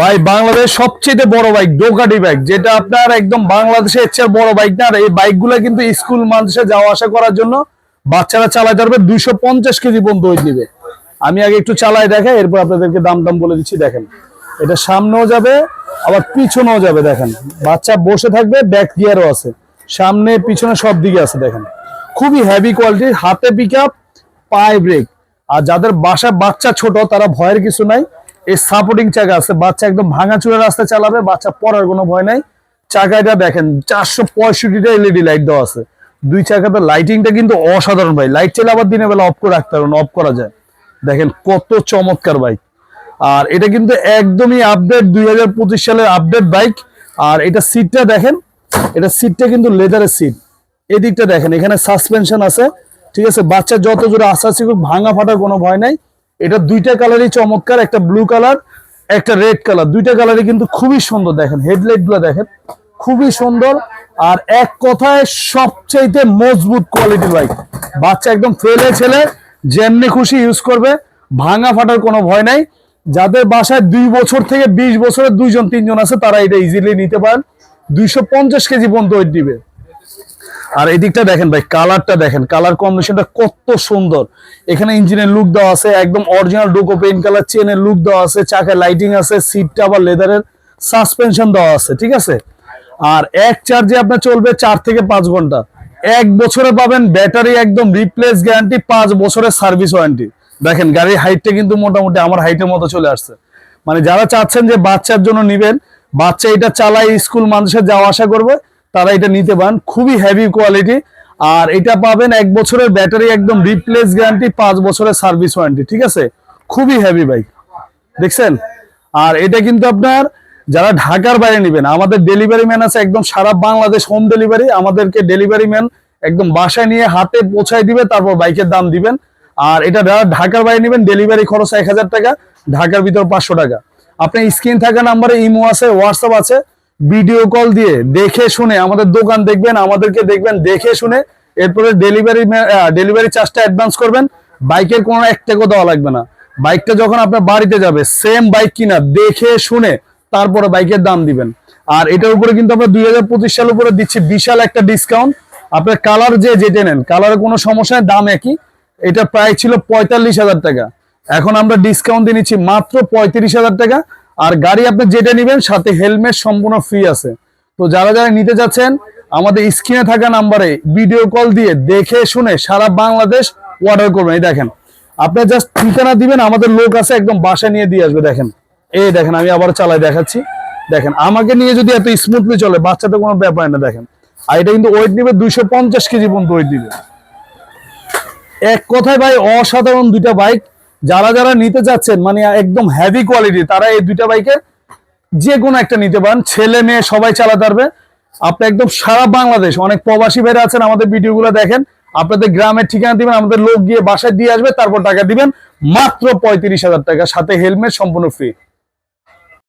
ভাই বাংলাদেশ সবচেয়ে বড় বাইক ডোকাটি বাইক যেটা আপনার একদম বাংলাদেশে এর চেয়ে বড় বাইক না। এই বাইকগুলো কিন্তু স্কুল মানুষে যাওয়া আসা করার জন্য বাচ্চারা চালাতে পারবে দুইশো পঞ্চাশ কেজি পর্যন্ত ওয়েট নিবে। আমি আগে একটু চালাই দেখাই, এরপর আপনাদেরকে দাম দাম বলে দিচ্ছি, দেখেন। এটা সামনেও যাবে, আবার পিছনেও যাবে, দেখেন। বাচ্চা বসে থাকবে ব্যাক গিয়ারও আছে। সামনে, পিছনে সব দিকে আছে, দেখেন। খুবই হেভি কোয়ালিটির হাতে পিক আপ পায়ে ব্রেক আর যাদের বাসা বাচ্চা ছোট, তারা ভয়ের কিছু নাই। এই সাপোর্টিং চাকা আছে। বাচ্চা একদম ভাঙা ভাঙাচুরা রাস্তা চালাবে, বাচ্চা পড়ার কোনো ভয় নাই। চাকাটা দেখেন, চারশো পঁয়ষট্টিটা এলইডি লাইট দেওয়া আছে। দুই চাকাতে লাইটিংটা কিন্তু অসাধারণ ভাই। লাইট চাইলে আবার দিনের বেলা অফ করে রাখতে পারবেন অফ করা যায়। দেখেন কত চমৎকার বাইক আর এটা কিন্তু একদমই আপডেট দুই হাজার পঁচিশ সালের আপডেট বাইক আর এটা সিটটা দেখেন, এটা সিটটা কিন্তু লেদারের সিট এদিকটা দেখেন, এখানে সাসপেনশন আছে। ঠিক আছে, বাচ্চা যত জোরে আসাসি ভাঙা ফাটার কোনো ভয় নাই। এটা দুইটা কালারই চমৎকার, একটা ব্লু কালার একটা রেড কালার দুইটা কালারই কিন্তু খুবই সুন্দর দেখেন হেডলাইটগুলো দেখেন, খুবই সুন্দর। আর এক কথায় সবচাইতে মজবুত কোয়ালিটির বাইক বাচ্চা একদম ফেলে ছেলে, যেমনি খুশি ইউজ করবে, ভাঙা ফাটার কোনো ভয় নাই। যাদের বাসায় দুই বছর থেকে বিশ বছরের দুইজন, তিনজন আছে, তারা এটা ইজিলি নিতে পারেন। দুইশো পঞ্চাশ কেজি পর্যন্ত ওয়েট দিবে। আর এদিকটা দেখেন ভাই কালারটা দেখেন। কালার কম্বিনেশনটা কত সুন্দর। এখানে ইঞ্জিনের লুক দেওয়া আছে, একদম অরিজিনাল ডোকো পেইন্ট কালার চেনের লুক দেওয়া আছে চাকায় লাইটিং আছে সিটটা আবার লেদারের সাসপেনশন দেওয়া আছে, ঠিক আছে? আর এক চার্জে আপনার চলবে চার থেকে পাঁচ ঘণ্টা। এক বছরে পাবেন ব্যাটারি একদম রিপ্লেস গ্যারান্টি পাঁচ বছরের সার্ভিস ওয়ারেন্টি দেখেন, গাড়ির হাইটটা কিন্তু মোটামুটি আমার হাইটের মতো চলে আসছে। মানে যারা চাচ্ছেন যে বাচ্চার জন্য নিবেন, বাচ্চা এটা চালাই স্কুল মানুষে যাওয়া আসা করবে তারা এটা নিতে পারেন। খুবই হেভি কোয়ালিটি আর এটা পাবেন এক বছরের ব্যাটারি একদম রিপ্লেস গ্যারান্টি পাঁচ বছরের সার্ভিস ওয়ারেন্টি ঠিক আছে? খুবই হেভি বাইক দেখছেন? আর এটা কিন্তু আপনার, যারা ঢাকার বাইরে নেবেন, আমাদের ডেলিভারি ম্যান আছে একদম সারা বাংলাদেশ হোম ডেলিভারি আমাদেরকে ডেলিভারি ম্যান একদম বাসায় নিয়ে হাতে পৌঁছায় দিবে, তারপর বাইকের দাম দিবেন। আর এটা যারা ঢাকার বাইরে নেবেন ডেলিভারি খরচ এক হাজার টাকা, ঢাকার ভিতর পাঁচশো টাকা। আপনি স্ক্রিন থাকা নাম্বারে ইমো আছে হোয়াটসঅ্যাপ আছে। ভিডিও কল দিয়ে দেখে শুনে আমাদের দোকান দেখবেন, আমাদেরকে দেখবেন, দেখে শুনে এরপরে ডেলিভারি ডেলিভারি চার্জটা অ্যাডভান্স করবেন। বাইকের কোনো এক টাকাও দেওয়া লাগবে না। বাইকটা যখন আপনার বাড়িতে যাবে সেম বাইক কিনা, দেখে শুনে তারপরে বাইকের দাম দিবেন। আর এটার উপরে কিন্তু আমরা দুই হাজার পঁচিশ সালের উপরে দিচ্ছি বিশাল একটা ডিসকাউন্ট আপনার কালার যে যেটা নেন কালারের কোনো সমস্যা দাম একই। এটা প্রায় ছিল পঁয়তাল্লিশ হাজার টাকা। এখন আমরা ডিসকাউন্ট দিয়ে নিচ্ছি মাত্র পঁয়ত্রিশ হাজার টাকা। আর গাড়ি আপনি যেটা নেবেন সাথে হেলমেট সম্পূর্ণ ফ্রি আছে। তো যারা যারা নিতে যাচ্ছেন, আমাদের স্ক্রিনে থাকা নাম্বারে ভিডিও কল দিয়ে দেখে শুনে সারা বাংলাদেশ অর্ডার করবেন। এই দেখেন, আপনার জাস্ট ঠিকানা দিবেন, আমাদের লোক আছে, একদম বাসা নিয়ে দিয়ে আসবে, দেখেন। এই দেখেন, আমি আবার চালাই দেখাচ্ছি। দেখেন, আমাকে নিয়ে যদি এত স্মুথলি চলে বাচ্চাতে কোনো ব্যাপার না, দেখেন। আর এটা কিন্তু ওয়েট নিবে দুইশো পঞ্চাশ কেজি পর্যন্ত ওয়েট দিবে এক কথায় ভাই, অসাধারণ দুইটা বাইক যারা যারা নিতে যাচ্ছেন মানে একদম হেভি কোয়ালিটি তারা এই দুইটা বাইকে যে কোনো একটা নিতে পারেন। ছেলে মেয়ে সবাই চালাতে পারবে আপনি একদম সারা বাংলাদেশ, অনেক প্রবাসী বেড়ে আছেন, আমাদের ভিডিওগুলো দেখেন। আপনাদের গ্রামের ঠিকানা দিবেন, আমাদের লোক গিয়ে বাসায় দিয়ে আসবে, তারপর টাকা দিবেন। মাত্র পঁয়ত্রিশ হাজার টাকা, সাথে হেলমেট সম্পূর্ণ ফ্রি